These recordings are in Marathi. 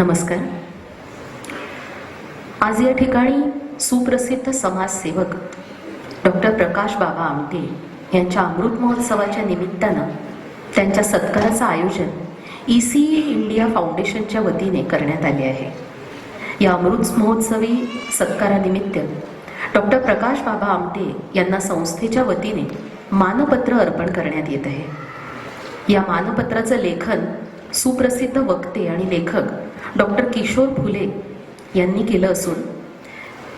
नमस्कार. आज या ठिकाणी सुप्रसिद्ध समाजसेवक डॉक्टर प्रकाश बाबा आमटे यांच्या अमृत महोत्सवाच्या निमित्तानं त्यांच्या सत्काराचं आयोजन ई सी इंडिया फाउंडेशनच्या वतीने करण्यात आले आहे. या अमृत महोत्सवी सत्कारानिमित्त डॉक्टर प्रकाश बाबा आमटे यांना संस्थेच्या वतीने मानपत्र अर्पण करण्यात येत आहे. या मानपत्राचं लेखन सुप्रसिद्ध वक्ते आणि लेखक डॉक्टर किशोर फुले यांनी केलं असून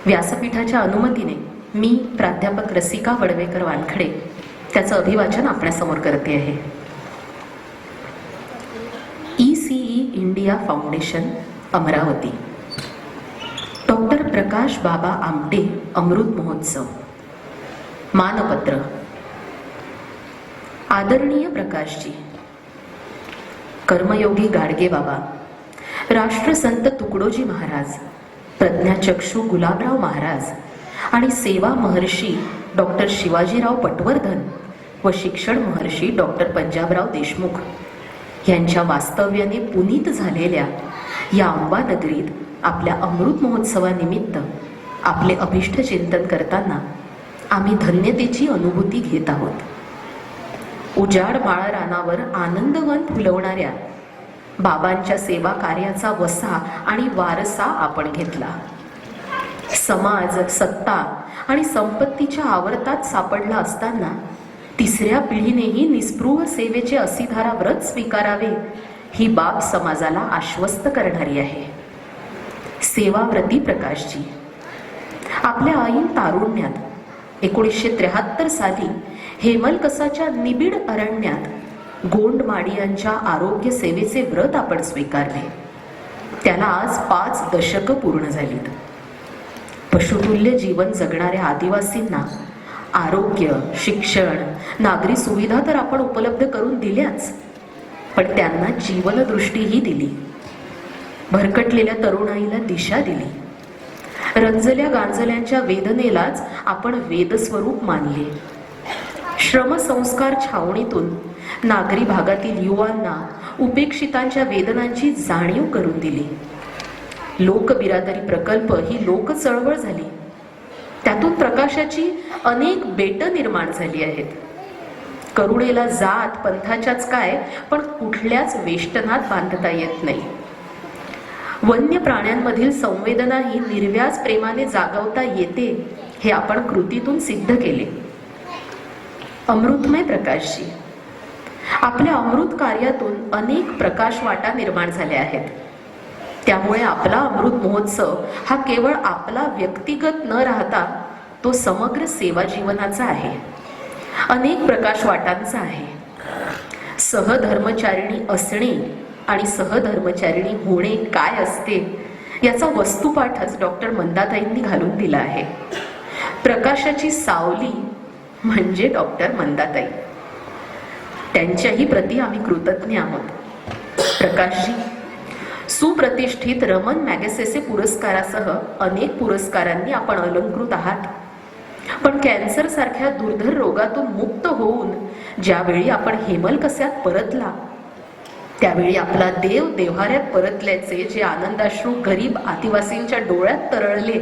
व्यासपीठाच्या अनुमतीने मी प्राध्यापक रसिका वडवेकर वानखडे त्याचं अभिवाचन आपल्यासमोर करते आहे. E C E India foundation Amravati. Doctor Prakash Baba Amte Amrit Mahotsav. मानपत्र. आदरणीय प्रकाशजी. कर्मयोगी गाडगे बाबा. राष्ट्रसंत तुकडोजी महाराज प्रज्ञाचक्षू गुलाबराव महाराज आणि सेवा महर्षी डॉक्टर शिवाजीराव पटवर्धन व शिक्षण महर्षी डॉक्टर पंजाबराव देशमुख यांच्या वास्तव्याने पुनीत झालेल्या या अंबानगरीत आपल्या अमृत महोत्सवानिमित्त आपले अभिष्ट चिंतन करताना आम्ही धन्यतेची अनुभूती घेत आहोत. उजाड माळ रानावर आनंदवन फुलवणाऱ्या बाबांच्या सेवा कार्याचा वसा आणि वारसा आपण घेतला. समाज सत्ता आणि संपत्तीच्या आवर्तात सापडला असताना तिसऱ्या पिढीनेही निस्पृह सेवेचे असीधारा व्रत स्वीकारावे ही बाब समाजाला आश्वस्त करणारी आहे. सेवाव्रती प्रकाशजी. आपल्या आईन तारुण्यात एकोणीसशे त्र्याहत्तर साली हेमलकसाच्या निबिड अरण्यात गोंड माडियांच्या आरोग्य सेवेचे व्रत आपण स्वीकारले. त्याला आज पाच दशकं पूर्ण झालीत. पशुतुल्य जीवन जगणाऱ्या आदिवासींना आरोग्य शिक्षण नागरी सुविधा तर आपण उपलब्ध करून दिल्याच पण त्यांना जीवनदृष्टीही दिली. भरकटलेल्या तरुणाईला दिशा दिली. रंजल्या गांजल्यांच्या वेदनेलाच आपण वेदस्वरूप मानले. श्रमसंस्कार छावणीतून नागरी भागातील युवांना उपेक्षितांच्या वेदनांची जाणीव करून दिली. लोकबिरादरी प्रकल्प ही लोक चळवळ झाली. त्यातून प्रकाशाची अनेक बेट निर्माण झाली आहेत. करुणेला जात पंथाच्याच काय पण कुठल्याच वेष्टनात बांधता येत नाही. वन्य प्राण्यांमधील संवेदना ही निर्व्याज प्रेमाने जागवता येते हे आपण कृतीतून सिद्ध केले. अमृतमय प्रकाशजी. आपल्या अमृत कार्यातून अनेक प्रकाश वाटा निर्माण झाल्या आहेत. त्यामुळे आपला अमृत महोत्सव हा केवळ आपला व्यक्तिगत न राहता तो समग्र सेवा जीवनाचा आहे. अनेक प्रकाश वाटांचा आहे. सहधर्मचारिणी असणे आणि सहधर्मचारिणी होणे काय असते याचा वस्तुपाठच डॉक्टर मंदाताईंनी घालून दिला आहे. प्रकाशाची सावली म्हणजे डॉक्टर मंदाताई. त्यांच्याही प्रती आम्ही कृतज्ञ आहोत. प्रकाशजी सुप्रतिष्ठित रमन मॅगसेसे पुरस्कारासह अनेक पुरस्कारांनी आपण अलंकृत आहात. पण कॅन्सर सारख्या दुर्धर रोगातून मुक्त होऊन ज्यावेळी आपण हेमल कस्यात परतला त्यावेळी आपला देव देव्हाऱ्यात परतल्याचे जे आनंदाश्रू गरीब आदिवासींच्या डोळ्यात तरळले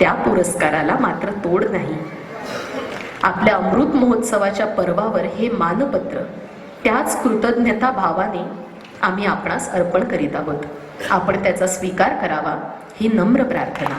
त्या पुरस्काराला मात्र तोड नाही. आपल्या अमृत महोत्सवाच्या पर्वावर हे मानपत्र त्याच कृतज्ञता भावाने आम्ही आपणास अर्पण करीत आहोत. आपण त्याचा स्वीकार करावा ही नम्र प्रार्थना.